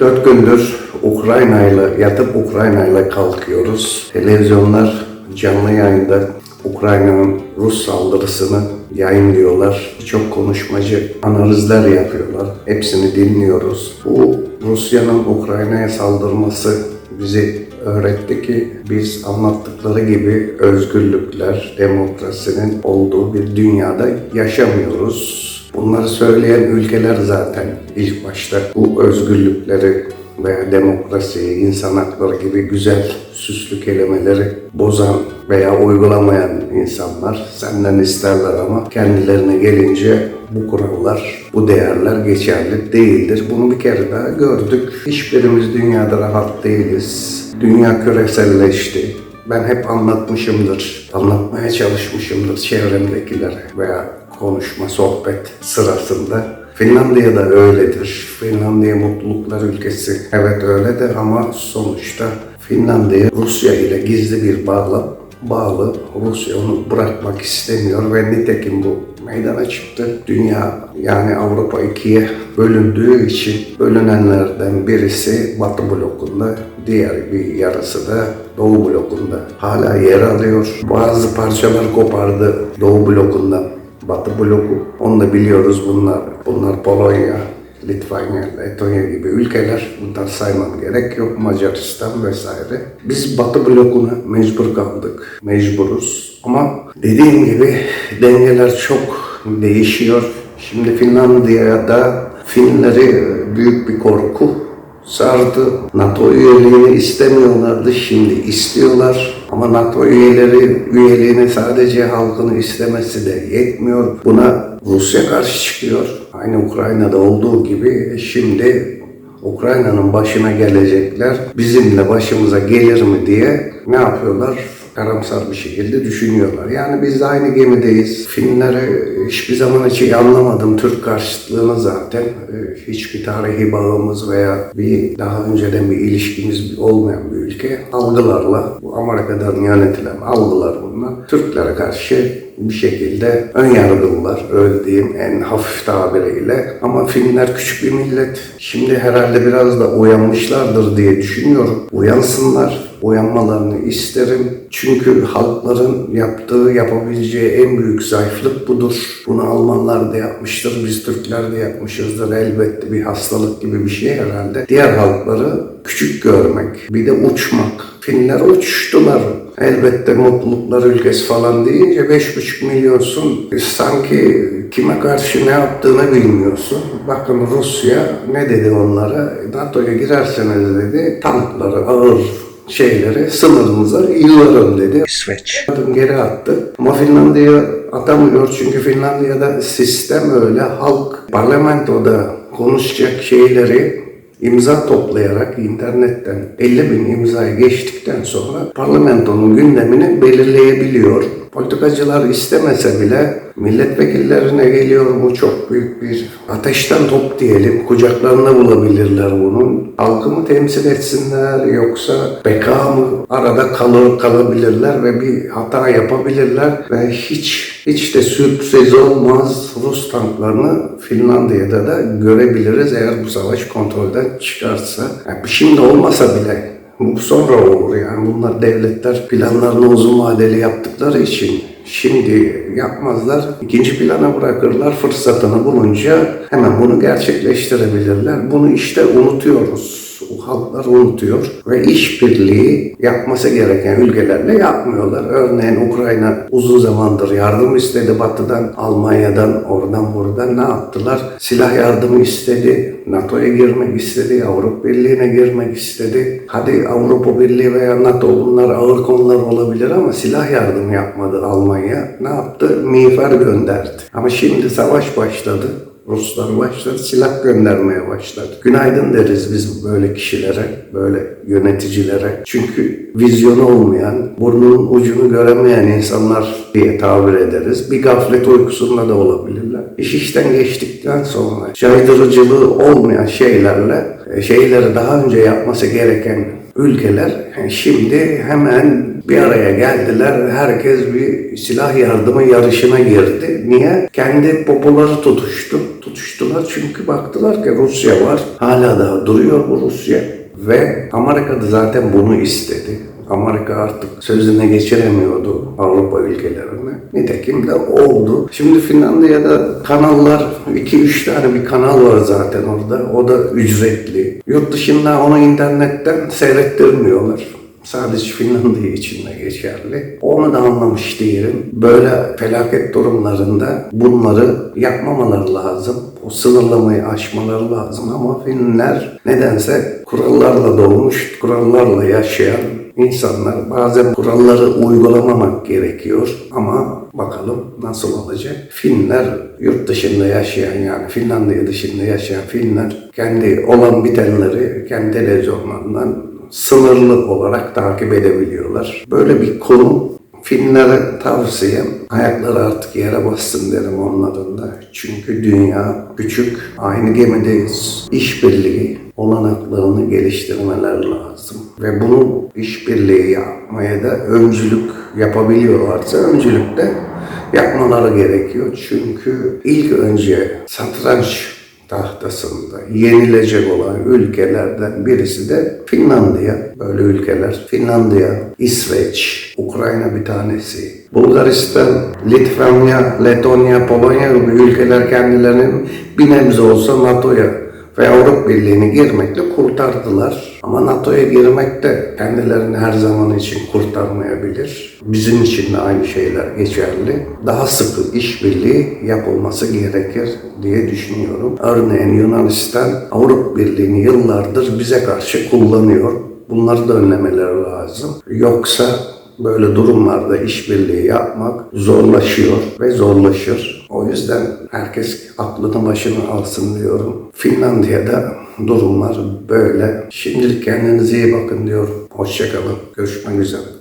Dört gündür Ukrayna'yla yatıp Ukrayna'yla kalkıyoruz. Televizyonlar canlı yayında Ukrayna'nın Rus saldırısını yayınlıyorlar. Çok konuşmacı analizler yapıyorlar. Hepsini dinliyoruz. Bu Rusya'nın Ukrayna'ya saldırması bizi öğretti ki biz anlattıkları gibi özgürlükler, demokrasinin olduğu bir dünyada yaşamıyoruz. Bunları söyleyen ülkeler zaten ilk başta bu özgürlükleri veya demokrasiyi, insan hakları gibi güzel süslü kelimeleri bozan veya uygulamayan insanlar senden isterler ama kendilerine gelince bu kurallar, bu değerler geçerli değildir. Bunu bir kere daha gördük. Hiçbirimiz dünyada rahat değiliz. Dünya küreselleşti. Ben hep anlatmışımdır, anlatmaya çalışmışımdır çevremdekilere veya konuşma, sohbet sırasında. Finlandiya'da öyledir. Finlandiya mutluluklar ülkesi. Evet öyledir ama sonuçta Finlandiya Rusya ile gizli bir bağla bağlı. Rusya onu bırakmak istemiyor ve nitekim bu meydana çıktı. Dünya yani Avrupa ikiye bölündüğü için bölünenlerden birisi Batı blokunda, diğer bir yarısı da Doğu blokunda hala yer alıyor. Bazı parçalar kopardı Doğu blokundan. Batı bloku. Onu da biliyoruz bunlar. Bunlar Polonya, Litvanya, Letonya gibi ülkeler. Bunlar saymam gerek yok. Macaristan vesaire. Biz Batı blokuna mecbur kaldık. Mecburuz. Ama dediğim gibi dengeler çok değişiyor. Şimdi Finlandiya'da Finleri büyük bir korku sardı. NATO üyeliğini istemiyorlardı, şimdi istiyorlar. Ama NATO üyeleri üyeliğini sadece halkını istemesi de yetmiyor. Buna Rusya karşı çıkıyor. Aynı Ukrayna'da olduğu gibi şimdi Ukrayna'nın başına gelecekler bizimle başımıza gelir mi diye ne yapıyorlar? Karamsar bir şekilde düşünüyorlar. Yani biz de aynı gemideyiz. Finleri hiçbir zaman hiç iyi anlamadım. Türk karşıtlığını zaten e, hiçbir tarihi bağımız veya bir daha önceden bir ilişkimiz olmayan bir ülke algılarla bu Amerika'dan yönetilen algılar bunlar. Türklere karşı bir şekilde ön yargılılar diyeyim en hafif tabiriyle. Ama Finler küçük bir millet. Şimdi herhalde biraz da uyanmışlardır diye düşünüyorum. Uyansınlar uyanmalarını isterim. Çünkü halkların yaptığı, yapabileceği en büyük zayıflık budur. Bunu Almanlar da yapmıştır, biz Türkler de yapmışızdır. Elbette bir hastalık gibi bir şey herhalde. Diğer halkları küçük görmek, bir de uçmak. Finler uçtular. Elbette mutluluklar ülkesi falan deyince 5,5 milyonsun. Sanki kime karşı ne yaptığını bilmiyorsun. Bakın Rusya ne dedi onlara? NATO'ya girerseniz dedi tankları, ağır şeyleri sınırımıza yıllarım dedi. İsveç. Adım geri attı. Ama Finlandiya atamıyor çünkü Finlandiya'da sistem öyle. Halk parlamentoda konuşacak şeyleri imza toplayarak internetten 50 bin imzayı geçtikten sonra parlamentonun gündemini belirleyebiliyor. Politikacılar istemese bile milletvekillerine geliyor bu çok büyük bir ateşten top diyelim. Kucaklarında bulabilirler bunun. Halkı mı temsil etsinler yoksa beka mı arada kalır kalabilirler ve bir hata yapabilirler ve hiç hiç de sürpriz olmaz Rus tanklarını Finlandiya'da da görebiliriz eğer bu savaş kontrolden çıkarsa. Yani şimdi olmasa bile bu sonra olur yani bunlar devletler planlarını uzun vadeli yaptıkları için şimdi yapmazlar. İkinci plana bırakırlar fırsatını bulunca hemen bunu gerçekleştirebilirler. Bunu işte unutuyoruz. Halklar unutuyor ve işbirliği yapması gereken ülkelerle yapmıyorlar. Örneğin Ukrayna uzun zamandır yardım istedi Batı'dan, Almanya'dan, oradan buradan ne yaptılar? Silah yardımı istedi, NATO'ya girmek istedi, Avrupa Birliği'ne girmek istedi. Hadi Avrupa Birliği veya NATO bunlar ağır konular olabilir ama silah yardımı yapmadı Almanya. Ne yaptı? Miğfer gönderdi. Ama şimdi savaş başladı. Ruslar başladı, silah göndermeye başladı. Günaydın deriz biz böyle kişilere, böyle yöneticilere. Çünkü vizyonu olmayan, burnunun ucunu göremeyen insanlar diye tabir ederiz. Bir gaflet uykusunda da olabilirler. İş işten geçtikten sonra caydırıcılığı olmayan şeylerle e, şeyleri daha önce yapması gereken ülkeler yani şimdi hemen bir araya geldiler. Herkes bir silah yardımı yarışına girdi. Niye? Kendi popoları tutuştu. Tutuştular çünkü baktılar ki Rusya var. Hala daha duruyor bu Rusya. Ve Amerika da zaten bunu istedi. Amerika artık sözüne geçiremiyordu Avrupa ülkelerine. Nitekim de oldu. Şimdi Finlandiya'da kanallar, 2-3 tane bir kanal var zaten orada. O da ücretli. Yurt dışında onu internetten seyrettirmiyorlar. Sadece Finlandiya için de geçerli. Onu da anlamış değilim. Böyle felaket durumlarında bunları yapmamaları lazım. O sınırlamayı aşmaları lazım ama Finler nedense kurallarla doğmuş, kurallarla yaşayan insanlar. Bazen kuralları uygulamamak gerekiyor ama bakalım nasıl olacak. Finler yurt dışında yaşayan yani Finlandiya dışında yaşayan Finler kendi olan bitenleri kendi televizyonlarından sınırlı olarak takip edebiliyorlar. Böyle bir kurum Finlere tavsiyem ayakları artık yere bassın derim onların da. Çünkü dünya küçük, aynı gemideyiz. İşbirliği olanaklarını geliştirmeler lazım. Ve bunu işbirliği yapmaya da öncülük yapabiliyorlarsa öncülükte yapmaları gerekiyor. Çünkü ilk önce satranç tahtasında yenilecek olan ülkelerden birisi de Finlandiya. Böyle ülkeler Finlandiya, İsveç, Ukrayna bir tanesi. Bulgaristan, Litvanya, Letonya, Polonya gibi ülkeler kendilerinin bir nebze olsa NATO'ya ve Avrupa Birliği'ne girmekle kurtardılar. Ama NATO'ya girmek de kendilerini her zaman için kurtarmayabilir. Bizim için de aynı şeyler geçerli. Daha sıkı işbirliği yapılması gerekir diye düşünüyorum. Örneğin Yunanistan Avrupa Birliği'ni yıllardır bize karşı kullanıyor. Bunları da önlemeleri lazım. Yoksa böyle durumlarda işbirliği yapmak zorlaşıyor ve zorlaşır. O yüzden herkes aklını başına alsın diyorum. Finlandiya'da durumlar böyle. Şimdilik kendinize iyi bakın diyorum. Hoşçakalın. Görüşmek üzere.